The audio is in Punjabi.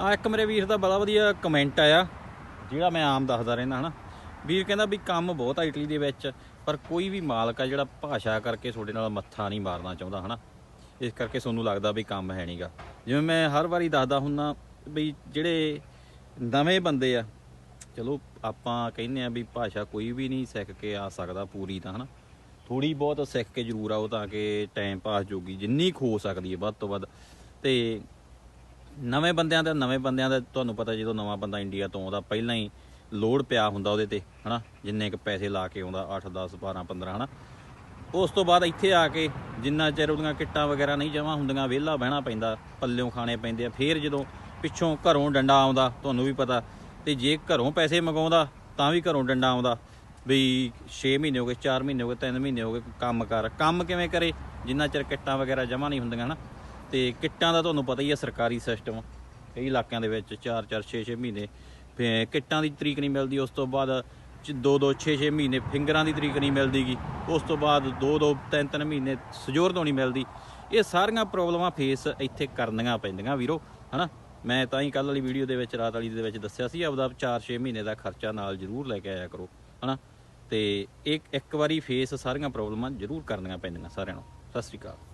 ਆ ਇੱਕ ਮੇਰੇ ਵੀਰ ਦਾ ਬੜਾ ਵਧੀਆ ਕਮੈਂਟ ਆਇਆ, ਜਿਹੜਾ ਮੈਂ ਆਮ ਦੱਸਦਾ ਰਹਿੰਦਾ ਹਨਾ। ਵੀਰ ਕਹਿੰਦਾ ਵੀ ਕੰਮ ਬਹੁਤ ਆ ਇਟਲੀ ਦੇ ਵਿੱਚ, ਪਰ ਕੋਈ ਵੀ ਮਾਲਕ ਆ ਜਿਹੜਾ ਭਾਸ਼ਾ ਕਰਕੇ ਤੁਹਾਡੇ ਨਾਲ ਮੱਥਾ ਨਹੀਂ ਮਾਰਨਾ ਚਾਹੁੰਦਾ ਹਨਾ। ਇਸ ਕਰਕੇ ਤੁਹਾਨੂੰ ਲੱਗਦਾ ਵੀ ਕੰਮ ਹੈ ਨਹੀਂਗਾ। ਜਿਵੇਂ ਮੈਂ ਹਰ ਵਾਰੀ ਦੱਸਦਾ ਹੁੰਨਾ ਵੀ ਜਿਹੜੇ ਨਵੇਂ ਬੰਦੇ ਆ, ਚਲੋ ਆਪਾਂ ਕਹਿੰਦੇ ਆ ਵੀ ਭਾਸ਼ਾ ਕੋਈ ਵੀ ਨਹੀਂ ਸਿੱਖ ਕੇ ਆ ਸਕਦਾ ਪੂਰੀ ਤਾਂ ਹਨਾ। ਥੋੜੀ ਬਹੁਤ ਸਿੱਖ ਕੇ ਜ਼ਰੂਰ ਆਓ ਤਾਂ ਕਿ ਟਾਈਮ ਪਾਸ ਜੋਗੀ ਜਿੰਨੀ ਕੁ ਹੋ ਸਕਦੀ ਹੈ ਵੱਧ ਤੋਂ ਵੱਧ। ਤੇ ਨਵੇਂ ਬੰਦਿਆਂ ਦਾ ਨਵੇਂ ਬੰਦਿਆਂ ਦਾ ਤੁਹਾਨੂੰ ਪਤਾ ਜਦੋਂ ਨਵਾਂ ਬੰਦਾ ਇੰਡੀਆ ਤੋਂ ਆਉਂਦਾ, ਪਹਿਲਾਂ ਹੀ ਲੋਡ ਪਿਆ ਹੁੰਦਾ ਉਹਦੇ ਤੇ, ਹਨਾ? ਜਿੰਨੇ ਕ ਪੈਸੇ ਲਾ ਕੇ ਆਉਂਦਾ 8 10 12 15 ਹਨਾ? ਉਸ ਤੋਂ ਬਾਅਦ ਇੱਥੇ ਆ ਕੇ ਜਿੰਨਾ ਚਿਰ ਉਹਦੀਆਂ ਕਿੱਟਾਂ ਵਗੈਰਾ ਨਹੀਂ ਜਮਾ ਹੁੰਦੀਆਂ, ਵਿਹਲਾ ਬਹਿਣਾ ਪੈਂਦਾ, ਪੱਲਿਓਂ ਖਾਣੇ ਪੈਂਦੇ ਆ। ਫੇਰ ਜਦੋਂ ਪਿੱਛੋਂ ਘਰੋਂ ਡੰਡਾ ਆਉਂਦਾ, ਤੁਹਾਨੂੰ ਵੀ ਪਤਾ, ਤੇ ਜੇ ਘਰੋਂ ਪੈਸੇ ਮੰਗਾਉਂਦਾ, ਤਾਂ ਵੀ ਘਰੋਂ ਡੰਡਾ ਆਉਂਦਾ। ਵੀ 6 ਮਹੀਨੇ ਹੋ ਗਏ 4 ਮਹੀਨੇ ਹੋ ਗਏ 3 ਮਹੀਨੇ ਹੋ ਗਏ, ਕੰਮ ਕਰ। ਕੰਮ ਕਿਵੇਂ ਕਰੇ? ਜਿੰਨਾ ਚਿਰ ਕਿੱਟਾਂ ਵਗੈਰਾ ਜਮਾ ਨਹੀਂ ਹੁੰਦੀਆਂ, ਹਨਾ? ਤੇ ਕਿੱਟਾਂ ਦਾ ਤੁਹਾਨੂੰ ਪਤਾ ਹੀ ਹੈ ਸਰਕਾਰੀ ਸਿਸਟਮ ਕਈ ਇਲਾਕਿਆਂ ਦੇ ਵਿੱਚ 4 4 6 6 ਮਹੀਨੇ ਫਿਰ ਕਿੱਟਾਂ ਦੀ ਤਰੀਕ ਨਹੀਂ ਮਿਲਦੀ, ਉਸ ਤੋਂ ਬਾਅਦ 2 2 6 6 ਮਹੀਨੇ ਫਿੰਗਰਾਂ ਦੀ ਤਰੀਕ ਨਹੀਂ ਮਿਲਦੀਗੀ, ਉਸ ਤੋਂ ਬਾਅਦ 2 2 3 3 ਮਹੀਨੇ ਸਜੋਰ ਤੋਂ ਨਹੀਂ ਮਿਲਦੀ। ਇਹ ਸਾਰੀਆਂ ਪ੍ਰੋਬਲਮਾਂ ਫੇਸ ਇੱਥੇ ਕਰਨੀਆਂ ਪੈਂਦੀਆਂ ਵੀਰੋ, ਹਨਾ? ਮੈਂ ਤਾਂ ਹੀ ਕੱਲ ਵਾਲੀ ਵੀਡੀਓ ਦੇ ਵਿੱਚ, ਰਾਤ ਵਾਲੀ ਦੇ ਵਿੱਚ ਦੱਸਿਆ ਸੀ, ਆਪਦਾ 4 6 ਮਹੀਨੇ ਦਾ ਖਰਚਾ ਨਾਲ ਜ਼ਰੂਰ ਲੈ ਕੇ ਆਇਆ ਕਰੋ, ਹਨਾ? ਤੇ ਇੱਕ ਇੱਕ ਵਾਰੀ ਫੇਸ ਸਾਰੀਆਂ ਪ੍ਰੋਬਲਮਾਂ ਜ਼ਰੂਰ ਕਰਨੀਆਂ ਪੈਂਦੀਆਂ ਸਾਰਿਆਂ ਨੂੰ। ਸਤਿ ਸ੍ਰੀ ਅਕਾਲ।